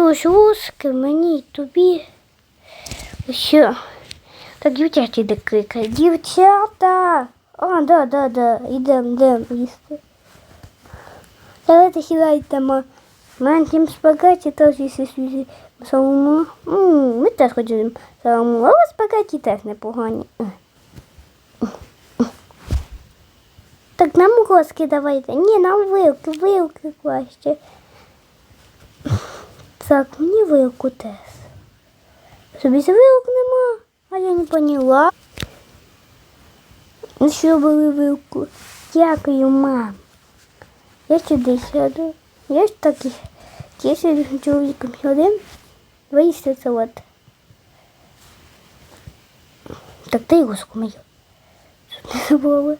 Ось луски мені тобі. Що? Так дівчата йде кликає. Дівчата! А, да, да, да. Ідем, ідем їсти. Давайте сідайте, ма. Меншим спагетті теж їсти самому. Ми теж хочемо самому, але спагетті теж непогані. Так нам лоски давайте. Ні, нам вилки, вилки краще. Так, мені вилку теж. Собі вилок нема, а я не поняла. Ну що були вилку? Дякую, мам. Я сюди сяду. Я ж так і я сюди з чоловіком сядем. Виїсти салат. Так ти ложку мою. Щоб не забула.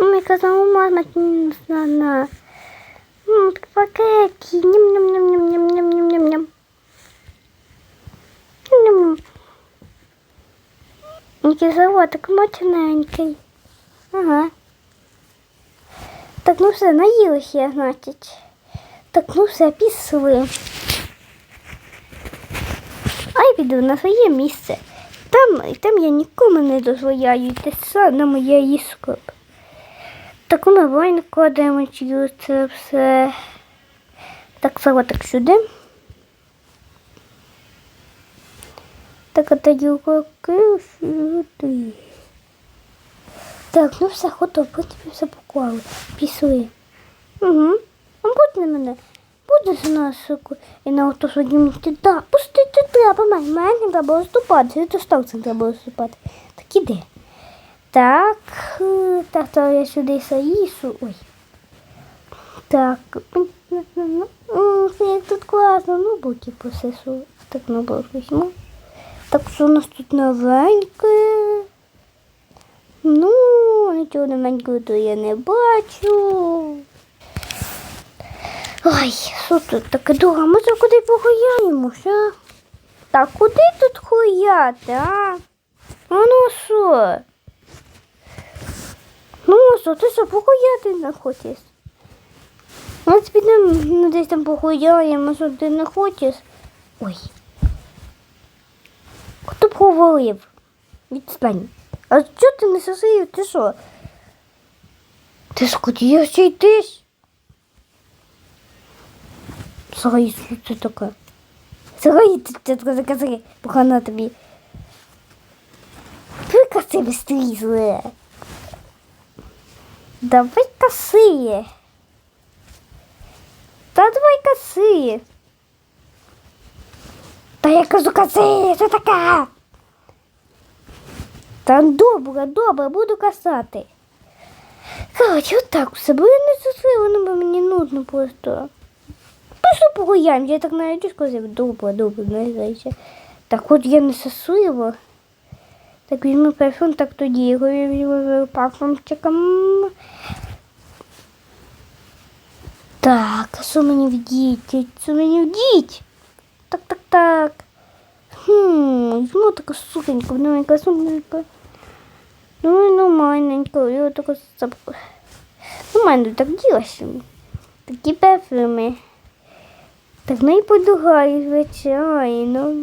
Ми казали, мама, не знаю. М, Пакетки. Ням-ням-ням-ням-ням-ням-ням-ням. Ням. Який заводик мочненький. Ага. Так, ну все, наїлась я, значить. Так, ну все, пішли. А я піду на своє місце. Там, там я нікому не дозволяю йти на моє ліжко. Так ми воїн кладемо чую це все. Так, салатик сюди. Так, это юрки сюди. Так, ну все, готово, в принципі, все поклали. Пішли. Угу. А будь на мене. Будеш на суку і на ото своє місце. Да, пустити треба, мене треба виступати. Став цим треба виступати. Так іди. Так, так, то я сюди заїсу. Ой. Так. Як тут класно, ну боки посесу. Так, ну візьму. Так, що у нас тут новеньке? Ну, нічого новенького то я не бачу. Ой, що тут таке довго? Ми це куди погуляємося? Так, куди тут хуяти, а? А ну що? Ну, що, ти що, погуляти не хочеш? Ми підемо десь там погуляємо, що ти не хочеш? Ой. Хто б говорив? Відстань. А що ти не сосив? Ти що? Ти ж хотів ще йтись? Сагай, що це таке? Сагай, ти таке таке погано тобі. Викаси быстрее. Давай коси. Та давай коси. Та я кажу коси, що таке? Та добре, добре, буду касати. Короче, от так все, бо я не зустріла, воно бо мені нудно просто. Пішли погуляємо, я так навіть сказав, добре, добре, не зайся. Так от я не сосу його. Так візьму парфюм, так тоді його візьму парфумчиком. Так, а що мені вдіть? Що мені вдіть? Так, так, так. Хм, візьму таку суконьку, новенька суконька. Ну, нормальненько, я таку сапку. Нормально так ділася. Такі парфюми. Так, ну і подугаю, звичайно.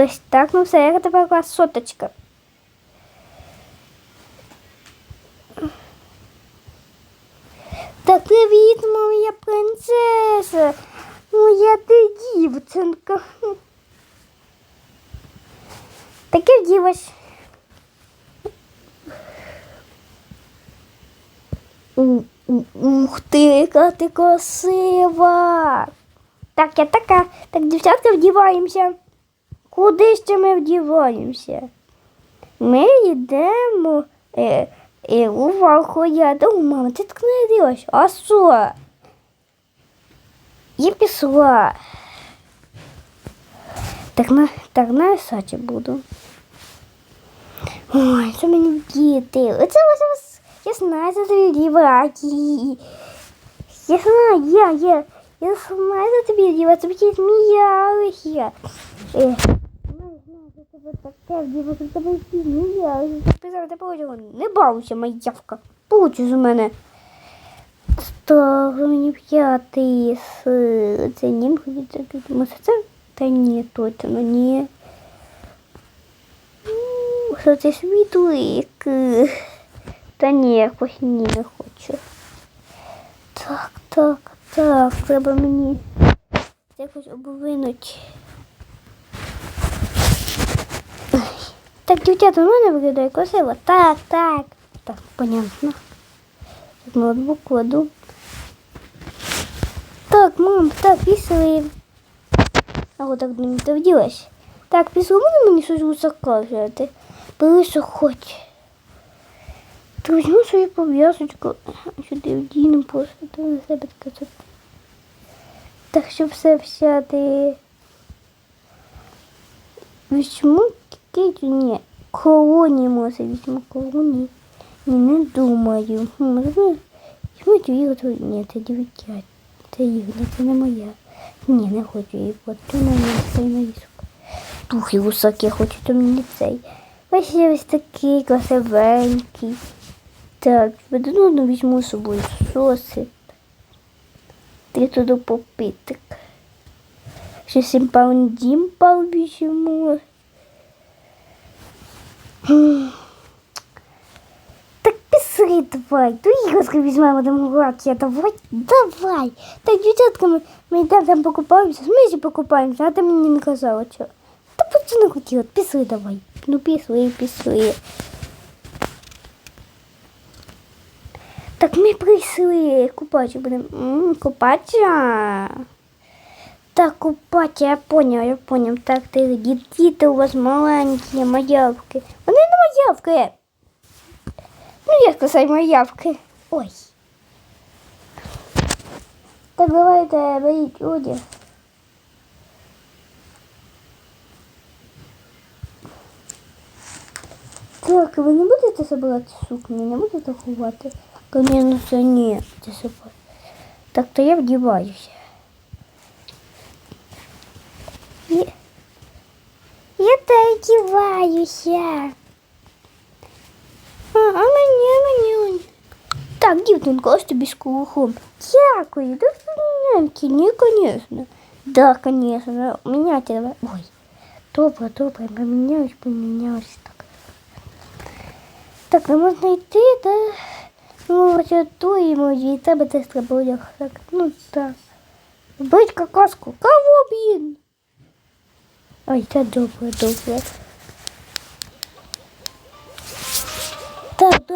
Ось так, ну все, як тепер клас соточка. Так, привіт, моя принцеса. Моя ти дівчинка. Таке вділась. Ух ти, яка ти красива. Так, я така. Так, дівчатка, вдіваємося. Куди ще ми вдіваємося? Ми йдемо е, е, у Валхояда. О, мама, ти так не йдеш. А що? Я пішла. Так на, так на саті буду. Ой, що мені вдіти? Оце ось. Я знаю, це тобі діваки. Я знаю, я, я. Я знаю, що тобі діваки, тобі сміялися. Е, діва, що тебе не я. Записав тебе одягу. Не з мене. Сто, мені п'ятий з це нім ходить тут місяця? Та ні, точно ні. Що це світлик? Та ні, якось ні, не хочу. Так, так, так, треба мені якось обвинути. Так, дівчата, у мене виглядає красиво. Так, так. Так, понятно. Так, ноутбук кладу. Так, мам, так, пішли. А от так не довділась. Так, пішли, можна мені щось гусака взяти? Бери, що хоч. Ти візьму свою пов'язочку. Сюди вдінемо просто до себе таке. Так, щоб все взяти. Візьму кикетю? Ні. Колоні може візьму колоні. Ні, не думаю. Можливо, візьму цю ігру. Ні, це дівчат. Це це не моя. Ні, не хочу її плату на мене цей навісок. Духи я хочу, то мені цей. Ось я ось красивенький. Так, ну, візьму з собою соси. Ти туди попитик. Ще симпал дімпал візьму. Так писри давай, ту іграшку візьмемо будемо грати, давай, давай. Так, дівчатка, ми, ми йдемо там покупаємося, ми ще покупаємося, а ти мені не казала, що. Та просто не хотіла, писри давай. Ну писри, писри. Так ми прийшли, купатися будемо. Купатися. Так, купатися, я поняв, я поняв. Так, ти діти у вас маленькі, маявки. Вони не маявки. Ну, як сказати, маявки. Ой. Так давайте беріть одяг. Так, ви не будете забирати сукню, не будете ховати? Конечно, ні, це собою. Так то я вдіваюся. вдіваюся. А, а мені, а мені. Так, дівчинка, ось тобі з кулухом. Дякую, да няньки, ні, конечно. Да, конечно, у меня тебя... Ой, добре, добре, поменялась, поменялась так. Так, не можна йти, да? Ну, ось готуємо, і тебе теж треба одяг. Так, ну так. Бить какашку. Кого, блін? Ой, це добре, добре.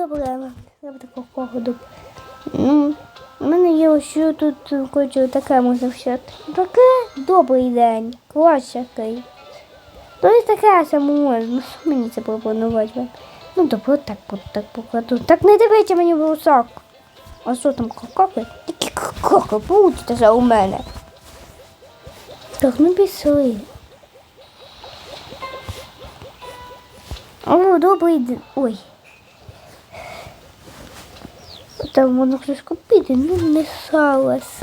Так, добре, треба такого походу. Ну, у мене є ось тут хочу таке можна взяти. Таке добрий день, клас. Ну і таке саме можна. Що Мені це пропонувати. Ну добре, так от так покладу. Так не дивіться мені в русак. А що там какаки? Які какаки получите у мене. Так, ну пішли. О, добрий день. Ой. Там можна щось купити, ну не салас.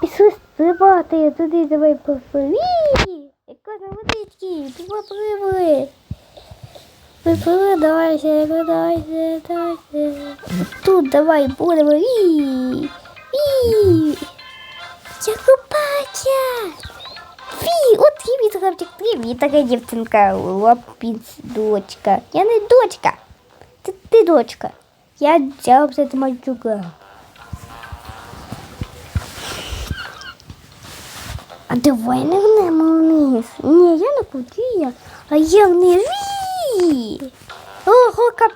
Пішли стрибати, я туди давай попливі. Яка водички, попливли. Випливи, давайте, давайте, давайте. Тут давай будемо. Ві! Ві! Я купатя! Ві! От привіт, хлопчик, привіт, така дівчинка, лапіць, дочка. Я не дочка. Це ти дочка. Я взяла вот этого мальчуга. А давай не гнемо вниз. Ні, я не я. а я вниз. Ві! Ого, кап...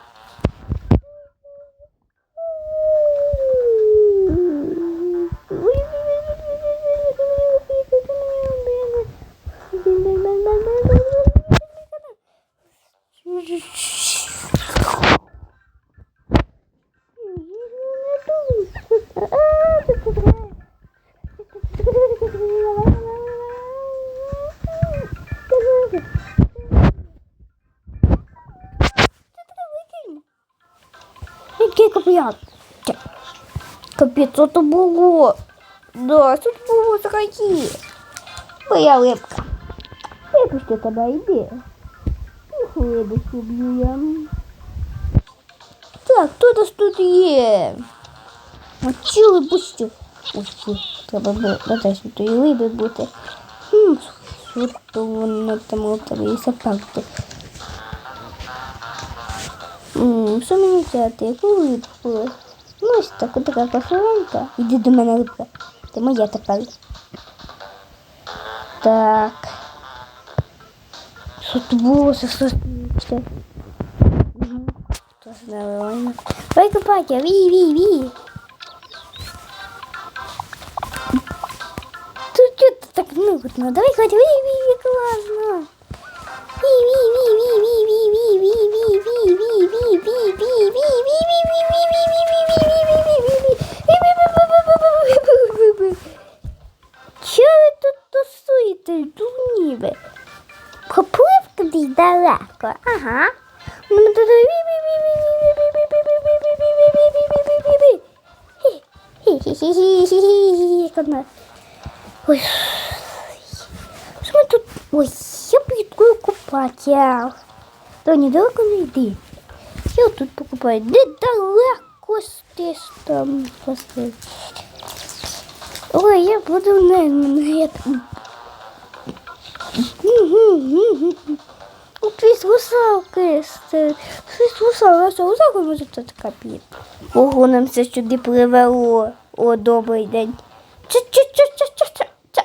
500 було. Да, тут було такі. Моя липка. Випусти тебе, йди. Виходиш, уб'ю я. Так, хто нас тут є? Мочили пустю. Ось, треба було десь тут і либи бути. Хм, що воно там у тебе і сапанки. Що мені взяти? Яку липку? Ну, ось так, от така каферонка. Іди до мене рибка. Ти моя тепер. Так. Що тут було? Що це? Хто знає, ладно. Давай копати, ві, ві, ві. Тут что-то так нудно. Давай хоть ви, ви, ви, классно. Ви, ви, ви, ви, ви, ви, ви, ви, ви, ви, ви, ви, ви, ви, ви, ви, ви, серіал, то недалеко не йди. Я тут покупаю. Недалеко стесь там поставить. Ой, я буду на, на этом. Піс гусалки. Піс гусалки, що гусалка може тут капіт. Ого, нам все сюди привело. О, добрий день. Ча-ча-ча-ча-ча-ча.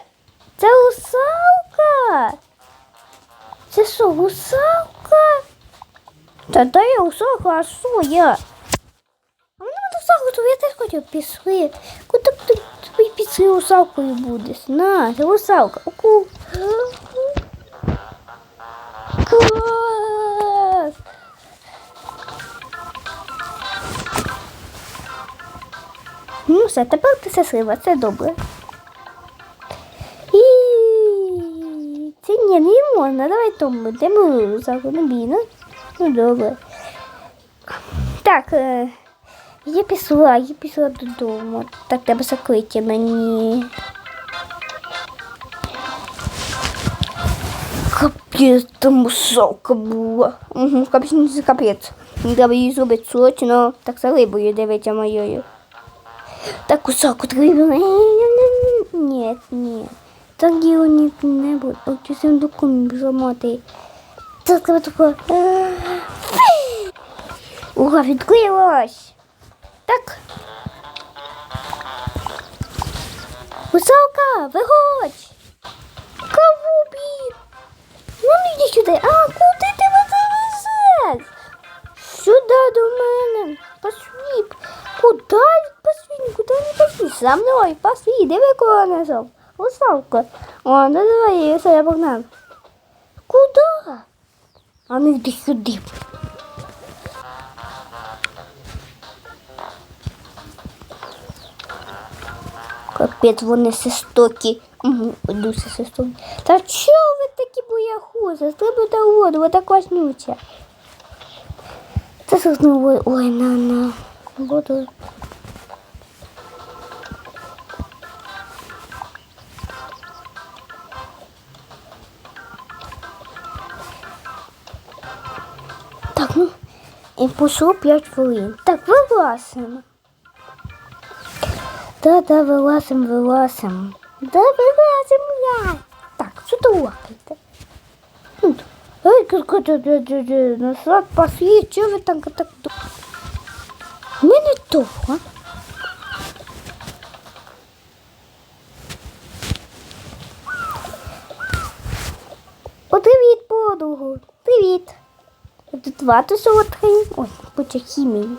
Це гусалка. Це що? Та да я русалка, а що я? А мене русалка, то я теж хотів пішли. Куди ти тобі пішли русалкою будеш? На, це русалка. Уку. Ну все, тепер ти все слива, це добре. Ні, не можна. Давай тому, де ми заходимо. Ну добре. Так, е, я пішла, я пішла додому. Так, треба закрити мені. Капець, там мусалка була. Угу, капець, капець. Не треба її зробити срочно. Так за рибою дивиться моєю. Так кусок треба. Ні, ні. Так діло ні не буде. От цим дуком зламати. Це треба тако. Уга, відкрилось. Так. Висока, виходь. Кавубі. Ну, іди сюди. А, куди ти везеш? Сюди до мене. Посвіп. Куди? Посвіп, куди не посвіп? За мною, посвіп, де виконав. Русалка. О, ну давай, все, я погнав. Куди? А ну йди сюди. Капець, вони систокі. Угу, іду систокі. Та чого ви такі боягузи? Стрибайте у воду, ви так класнюча. Це знову, ой, на, на, воду. Так, ну, і пішло 5 хвилин. Так, вилазимо. Да, да, вилазимо, вилазимо. Да, вилазимо я. Так, що ти лакайте? Ой, как-то назад пошли, чого ви там так Ми не то, О, привіт, подругу. Привіт. Тут вату солодкий. Ой, куча хімії.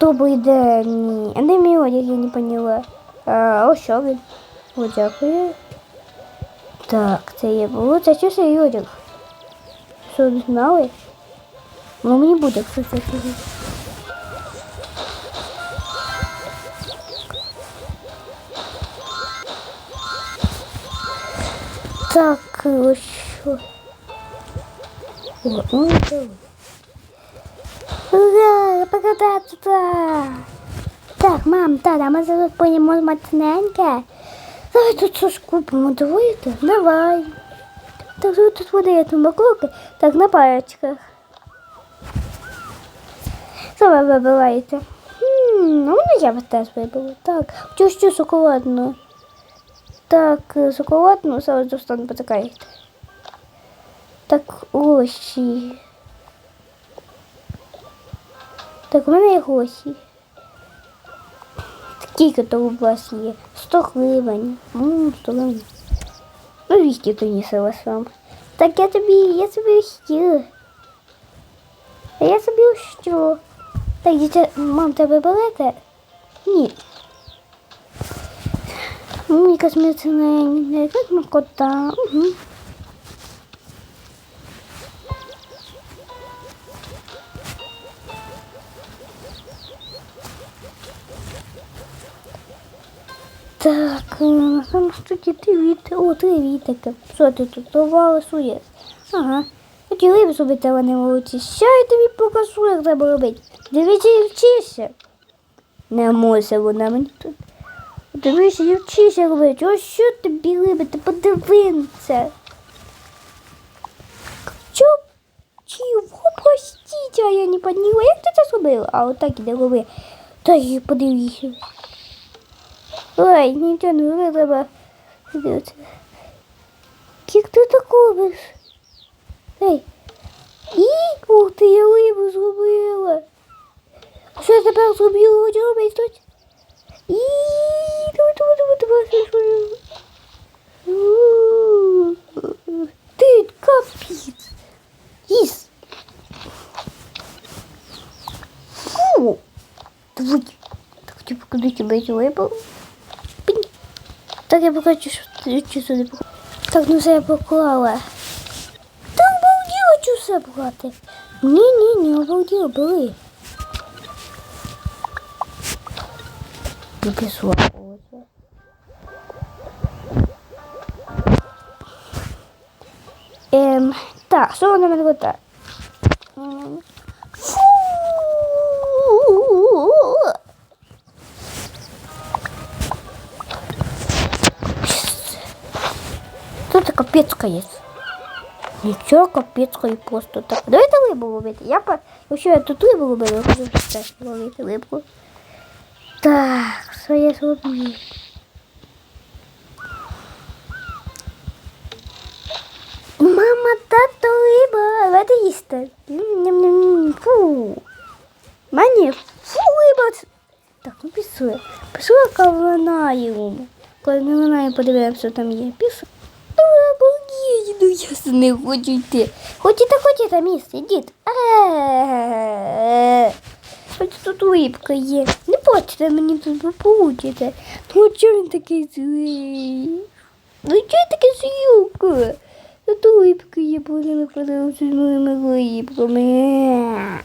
Добрий день. А де мій одяг, я не поняла. А, ось що він. О, дякую. Так, це є було. Це це одяг? Що не знали? Ну мені буде, якщо це чого. Так, ось що. О, ну. Ура, покататься! Так, мам, тата, ми зараз поїмо смачненьке. Давай тут щось купимо, давайте? Давай. Так, що тут води, я тут. Так, на паличках. Саме вибиваєте. Хм, ну я б теж вибила. Так, що шоколадну. Так, е, шоколадну зараз достану потакаєте. Так, гроші. Так, у мене є гроші. Скільки то у вас є? 100 гривень. Ммм, 100 гривень. Ну, 200 то несила сам. Так я тобі, я собі що? А я собі що? Так, дітя, мам, тебе берете? Ні. Ну, якась медицина, якась макота. Угу. Так, е, на три віти. О, три вітики. Що ти тут товали суєс? Ага. Хотіли б зробити, але не молодці. Що я тобі покажу, як треба робити. Дивіться і вчися. Не може вона мені тут. Дивися і вчися робити. Ось що тобі робити, подивимося. Що? Чого простіть, а я не поняла. Як ти це зробила? А отак іде роби. Та й подивися. Ой, нічого не робити, треба. Дивіться. Як ти так робиш? Ей. І, ух ти, я рибу зробила. Що я тепер зробила? Хочу робити тут? І, давай, давай, давай, давай, що, що я- У, Ти, капець. Їс. Фу. Давай. Так, хочу покажу тебе цю рибу. Так, я покажу, що сюди покажу. Так, ну все я поклала. Там обалділо все брати? Ні, ні, не обалділо, бери. Написала. Ем, так, що вона мене вода? Тут капецка є. Нічого капецької просто так. Давайте рибу ловити. Я. Якщо я тут рибу ловила, я хочу теж ловити. Так, що я зроблю? Мама, тато, риба, давайте їсти. Фу. Мені фу, риба. Так, ну пішли. Пішли, яка вона йому. Коли вона, подивимося, там є. Пішли. Обалдеть, ну я ж не хочу йти. Хочете, хочете, місце. Е-е-е. Ось тут рибка є. Не плачте мені тут, ви. Ну чого він такий злий? Ну чого такий злюка? Тут рибка є, будемо подивитися з моїми рибками.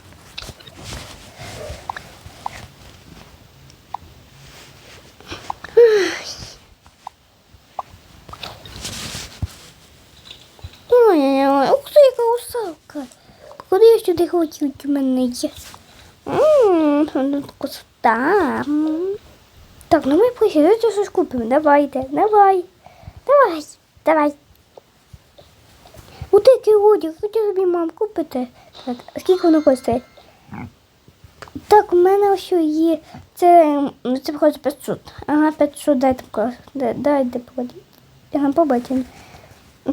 хочуть у мене є. Ну, Коста. Так, ну ми поїдемо щось купимо. Давайте, давай. Давай, давай. У такий одяг, хоче собі мам купити. Так, скільки воно коштує? Так, у мене ще є. Це це виходить 500. Ага, 500, дайте дайте Ага, побачимо.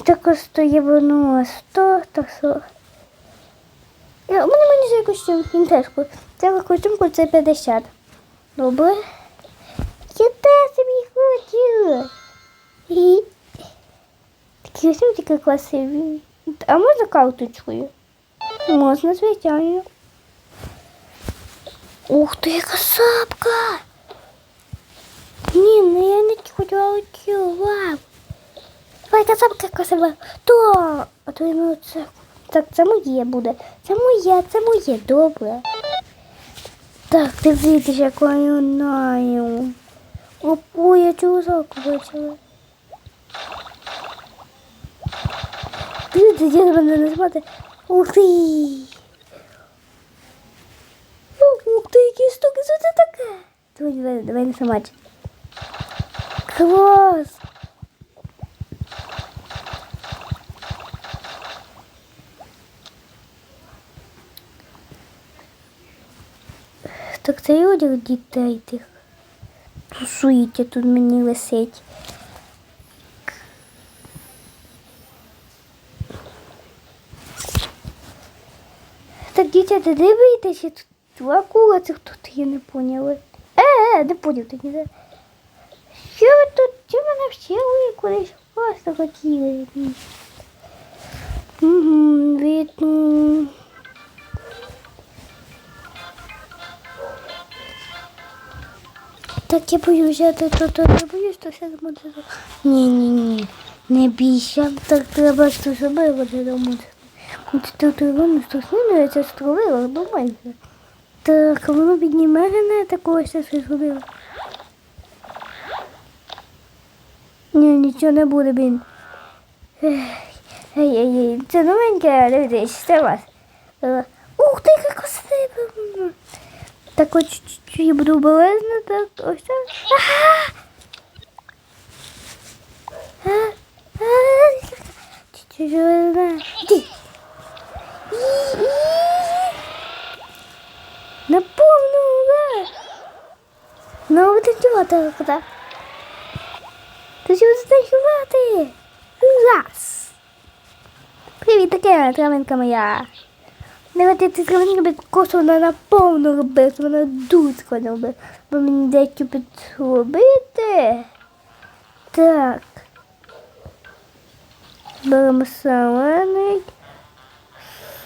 Це коштує воно 100, так 40. Е, Вони мені за якусь інтерку. Це костюмку це 50. Добре. Я теж собі хочу. І... Такі ось такі красиві. А можна карточкою? Можна, звичайно. Ух ти, яка сапка! Ні, ну я не хотіла цю. Вау! Давай, яка сапка красива. То, а то я маю церкву. Так, це моє буде. Це моє, це моє, добре. Так, дивіться, яку я знаю. Опу, я цю жалку бачила. Дивіться, я мене не звати. Ух ти! Ух ти, які штуки, що це таке? Давай, давай, не. Клас! Так це одяг дітей тих. Тусуєте тут мені висить. Так, дівчата, дивіться, тут акула хто тут, я не поняла. Е, е, не поняв ти не. Що ви тут? Чи мене вчили кудись просто хотіли? Угу, видно. Так я боюсь взяти то, то я боюсь, то все буде. Ні, ні, ні. Не бійся, так треба що себе буде. Ти тут воно стосує, це стровила, думайся. Так, воно підніме мене такого що щось зробило. Ні, нічого не буде, блін. Ей-ей-ей, це новеньке, дивіться, це вас. Ух ти, яка красива! Так от чуть-чуть я буду обережно, так, ось так. Чуть-чуть обережно. Іди. І-і. На повну, ура! Ну, ви танцювати, куди? Ти що станцювати? Раз. Привіт, таке, травинка моя. Давайте ти травинка без косу вона на повну робити, вона дуже складно робити. Бо мені деякі підробити. Так. Беремо солений,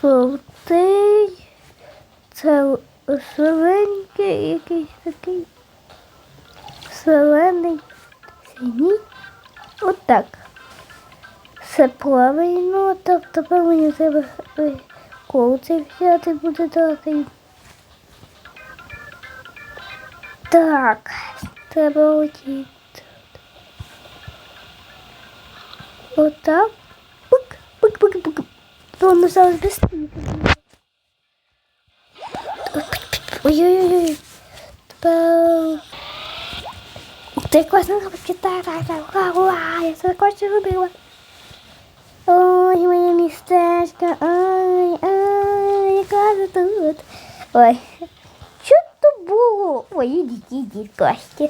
солтий, це соленький якийсь такий. Солений, синій. Отак. Все правильно, тепер мені треба е, колцей взяти буде дати. Так, треба оті. Отак. Пик, пик, пик, пик. Воно зараз быстрее. Ой-ой-ой. Тепер... Ти так, так, ура, я це хочу робила. Ой, моє містечко, ой, тут. Ой, що то було? Ой, ідіть, ідіть, Костя.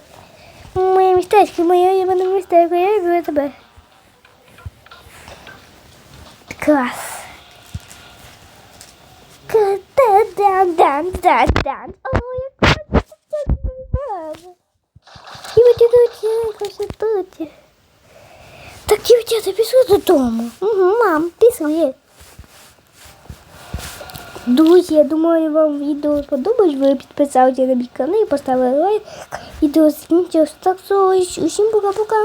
Моє містечко, моє іменно містечко, я люблю тебе. Клас. Дан-дан-дан-дан. Ой, яка це красиво. І ви тут, якось тут. Так, дівчата, пішли додому. Угу, мам, пішли. Друзі, я думаю, вам відео подобалось. Ви підписалися на мій канал, поставили лайк. Відео закінчилось. Так усім пока-пока.